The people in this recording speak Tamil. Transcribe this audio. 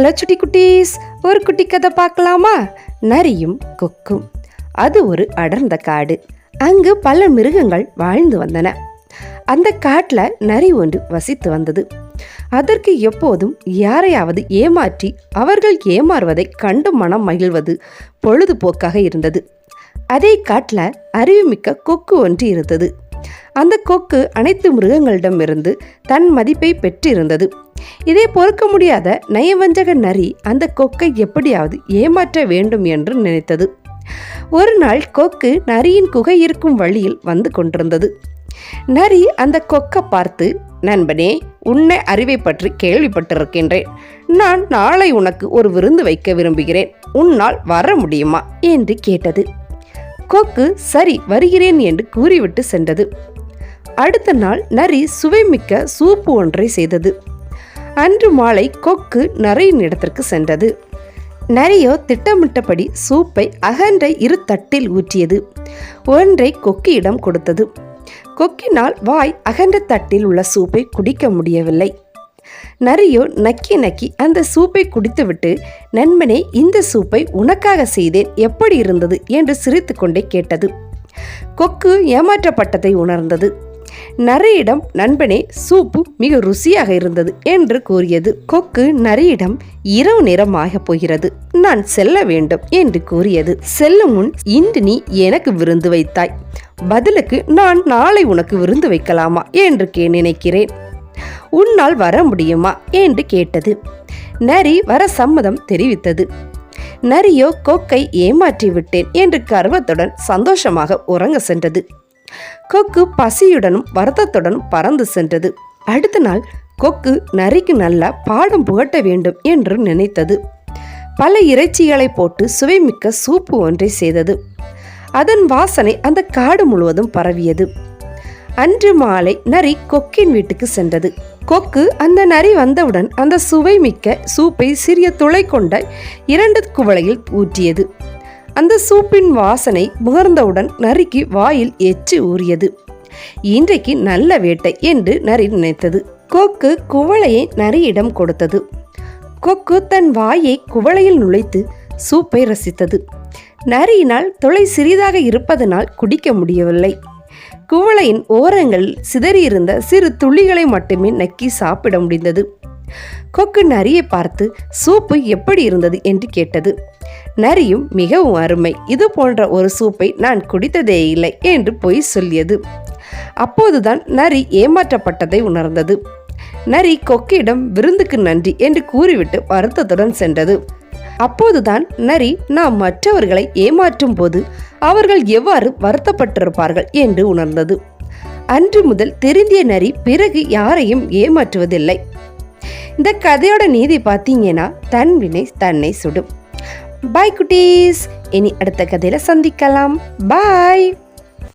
ஹலோ சுட்டி குட்டீஸ் ஒரு குட்டி கதை பார்க்கலாமா? நரியும் கொக்கும். அது ஒரு அடர்ந்த காடு. அங்கு பல மிருகங்கள் வாழ்ந்து வந்தன. அந்த காட்டில் நரி ஒன்று வசித்து வந்தது. அதற்கு எப்போதும் யாரையாவது ஏமாற்றி அவர்கள் ஏமாறுவதை கண்டு மனம் மகிழ்வது பொழுதுபோக்காக இருந்தது. அதே காட்டில் அறிவுமிக்க கொக்கு ஒன்று இருந்தது. அந்த கொக்கு அனைத்து மிருகங்களிடமிருந்து தன் மதிப்பை பெற்றிருந்தது. இதை பொறுக்க முடியாத நயவஞ்சக நரி அந்த கொக்கை எப்படியாவது ஏமாற்ற வேண்டும் என்று நினைத்தது. ஒரு நாள் கொக்கு நரியின் குகை இருக்கும் வழியில் வந்து கொண்டிருந்தது. நரி அந்த கொக்கை பார்த்து நண்பனே உன்னை அறிவை பற்றி கேள்விப்பட்டிருக்கின்றேன். நான் நாளை உனக்கு ஒரு விருந்து வைக்க விரும்புகிறேன். உன்னால் வர முடியுமா? என்று கேட்டது. கொக்கு சரி வருகிறேன் என்று கூறிவிட்டு சென்றது. அடுத்த நாள் நரி சுவைமிக்க சூப்பு ஒன்றை செய்தது. அன்று மாலை கொக்கு நரியின் இடத்திற்கு சென்றது. நரியோ திட்டமிட்டபடி சூப்பை அகன்ற இரு தட்டில் ஊற்றியது. ஒன்றை கொக்கியிடம் கொடுத்தது. கொக்கினால் வாய் அகன்ற தட்டில் உள்ள சூப்பை குடிக்க முடியவில்லை. நரியோ நக்கி நக்கி அந்த சூப்பை குடித்துவிட்டு நண்பனே இந்த சூப்பை உனக்காக செய்தேன். எப்படி இருந்தது? என்று சிரித்துக்கொண்டே கேட்டது. கொக்கு ஏமாற்றப்பட்டதை உணர்ந்தது. நரியிடம் நண்பனே சூப்பு மிக ருசியாக இருந்தது என்று கூறியது. கொக்கு நரியிடம் இரவு நேரமாக போகிறது. நான் செல்ல வேண்டும் என்று கூறியது. செல்லும் முன் இன்று நீ எனக்கு விருந்து வைத்தாய். பதிலுக்கு நான் நாளை உனக்கு விருந்து வைக்கலாமா? என்று கே நினைக்கிறேன். உன்னால் வர முடியுமா? என்று கேட்டது. நரி வர சம்மதம் தெரிவித்தது. நரியோ கொக்கை ஏமாற்றி விட்டேன் என்று கர்வத்துடன் சந்தோஷமாக உறங்க சென்றது. கொக்கு பசியுடனும் வருத்தத்துடனும் பறந்து சென்றது. அடுத்த நாள் கொக்கு நரிக்கு நல்ல பாடம் புகட்ட வேண்டும் என்று நினைத்தது. பல இறைச்சிகளை போட்டு சுவைமிக்க சூப்பு ஒன்றை செய்தது. அதன் வாசனை அந்த காடு முழுவதும் பரவியது. அன்று மாலை நரி கொக்கின் வீட்டுக்கு சென்றது. கொக்கு அந்த நரி வந்தவுடன் அந்த சுவை மிக்க சூப்பை சிறிய துளை கொண்ட இரண்டு குவளையில் ஊற்றியது. அந்த சூப்பின் வாசனை முகர்ந்தவுடன் நரிக்கு வாயில் எச்சு ஊறியது. இன்றைக்கு நல்ல வேட்டை என்று நரி நினைத்தது. கொக்கு குவளையை நரியிடம் கொடுத்தது. கொக்கு தன் வாயை குவளையில் நுழைத்து சூப்பை ரசித்தது. நரியினால் துளை சிறிதாக இருப்பதனால் குடிக்க முடியவில்லை. குவளையின் ஓரங்களில் சிதறியிருந்த சிறு துளிகளை மட்டுமே நக்கி சாப்பிட முடிந்தது. கொக்கு நரியை பார்த்து சூப்பு எப்படி இருந்தது? என்று கேட்டது. நரியும் மிகவும் அருமை. இது போன்ற ஒரு சூப்பை நான் குடித்ததே இல்லை என்று பொய் சொல்லியது. அப்போதுதான் நரி ஏமாற்றப்பட்டதை உணர்ந்தது. நரி கொக்கிடம் விருந்துக்கு நன்றி என்று கூறிவிட்டு வருத்தத்துடன் சென்றது. அப்போதுதான் நரி நாம் மற்றவர்களை ஏமாற்றும் போது அவர்கள் எவ்வாறு வருத்தப்பட்டிருப்பார்கள் என்று உணர்ந்தது. அன்று முதல் தெரிந்திய நரி பிறகு யாரையும் ஏமாற்றுவதில்லை. இந்த கதையோட நீதி பார்த்தீங்கன்னா தன் வினை தன்னை சுடும். பாய் குட்டீஸ். இனி அடுத்த கதையில சந்திக்கலாம். பாய்